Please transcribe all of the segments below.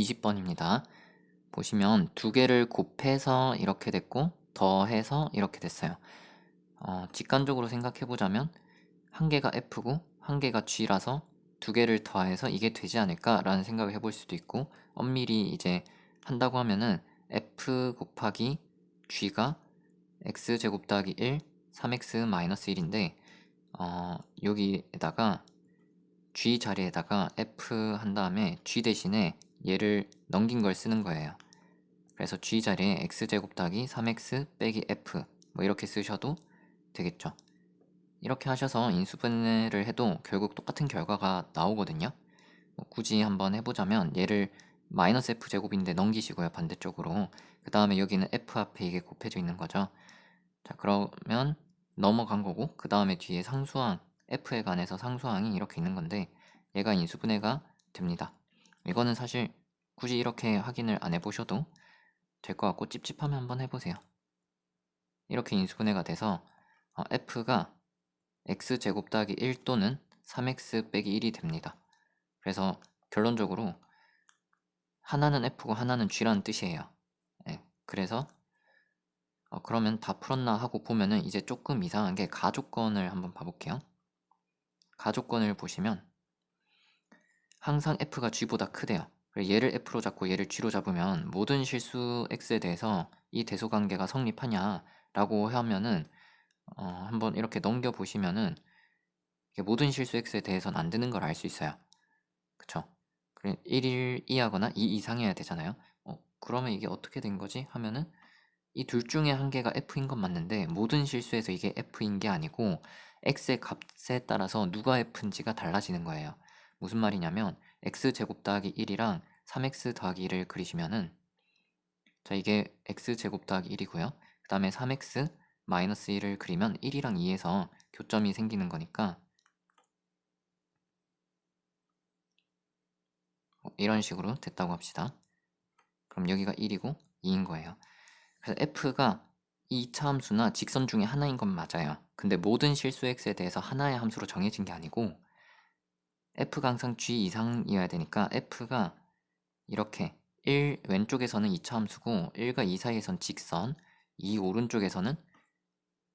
20번입니다. 보시면 두 개를 곱해서 이렇게 됐고 더해서 이렇게 됐어요. 어, 직관적으로 생각해 보자면 한 개가 F고 한 개가 G라서 두 개를 더해서 이게 되지 않을까라는 생각을 해볼 수도 있고 엄밀히 이제 한다고 하면은 F 곱하기 G가 X제곱 더하기 1, 3X-1인데 어, 여기에다가 G 자리에다가 F 한 다음에 G 대신에 얘를 넘긴 걸 쓰는 거예요. 그래서 G 자리에 X제곱 더하기 3X 빼기 F 뭐 이렇게 쓰셔도 되겠죠. 이렇게 하셔서 인수분해를 해도 결국 똑같은 결과가 나오거든요. 뭐 굳이 한번 해보자면 얘를 마이너스 F 제곱인데 넘기시고요 반대쪽으로 그 다음에 여기는 F 앞에 이게 곱해져 있는 거죠. 자 그러면 넘어간 거고 그 다음에 뒤에 상수항 F에 관해서 상수항이 이렇게 있는 건데 얘가 인수분해가 됩니다. 이거는 사실 굳이 이렇게 확인을 안 해보셔도 될 것 같고 찝찝하면 한번 해보세요. 이렇게 인수분해가 돼서 어, F가 X제곱 더하기 1 또는 3X 빼기 1이 됩니다. 그래서 결론적으로 하나는 F고 하나는 G라는 뜻이에요. 네, 그래서 어, 그러면 다 풀었나 하고 보면은 이제 조금 이상한 게 가족권을 한번 봐볼게요. 가족권을 보시면 항상 f가 g보다 크대요. 얘를 f로 잡고 얘를 g로 잡으면 모든 실수 x에 대해서 이 대소관계가 성립하냐라고 하면은 어, 한번 이렇게 넘겨 보시면은 모든 실수 x에 대해서는 안 되는 걸 알 수 있어요. 그쵸? 1일 이하거나 2 이상이어야 되잖아요. 어, 그러면 이게 어떻게 된 거지? 하면은 이 둘 중에 한 개가 f인 건 맞는데 모든 실수에서 이게 f인 게 아니고 x의 값에 따라서 누가 f인지가 달라지는 거예요. 무슨 말이냐면 x제곱 더하기 1이랑 3x 더하기 1을 그리시면은 자 이게 x제곱 더하기 1이고요. 그 다음에 3x 마이너스 1을 그리면 1이랑 2에서 교점이 생기는 거니까 어, 이런 식으로 됐다고 합시다. 그럼 여기가 1이고 2인 거예요. 그래서 f가 이 차함수나 직선 중에 하나인 건 맞아요. 근데 모든 실수 x에 대해서 하나의 함수로 정해진 게 아니고 f가 항상 g 이상이어야 되니까 f가 이렇게 1 왼쪽에서는 2차 함수고 1과 2 사이에선 직선 2 오른쪽에서는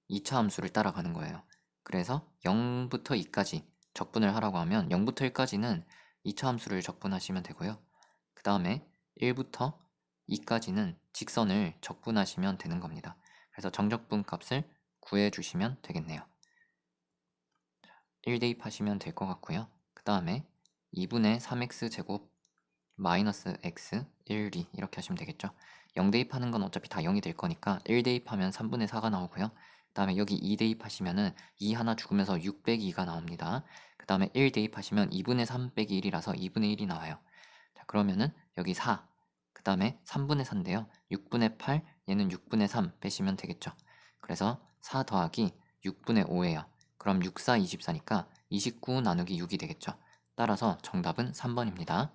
2차 함수를 따라가는 거예요. 그래서 0부터 2까지 적분을 하라고 하면 0부터 1까지는 2차 함수를 적분하시면 되고요. 그 다음에 1부터 2까지는 직선을 적분하시면 되는 겁니다. 그래서 정적분 값을 구해 주시면 되겠네요. 1 대입 하시면 될 것 같고요. 그 다음에 2분의 3x 제곱 마이너스 x 1, 2 이렇게 하시면 되겠죠. 0 대입하는 건 어차피 다 0이 될 거니까 1 대입하면 3분의 4가 나오고요. 그 다음에 여기 2 대입하시면은 2 하나 죽으면서 6 빼기 2가 나옵니다. 그 다음에 1 대입하시면 2분의 3 빼기 1이라서 2분의 1이 나와요. 자 그러면은 여기 4, 그 다음에 3분의 4인데요. 6분의 8, 얘는 6분의 3 빼시면 되겠죠. 그래서 4 더하기 6분의 5예요. 그럼 6, 4, 24니까 29 나누기 6이 되겠죠. 따라서 정답은 3번입니다.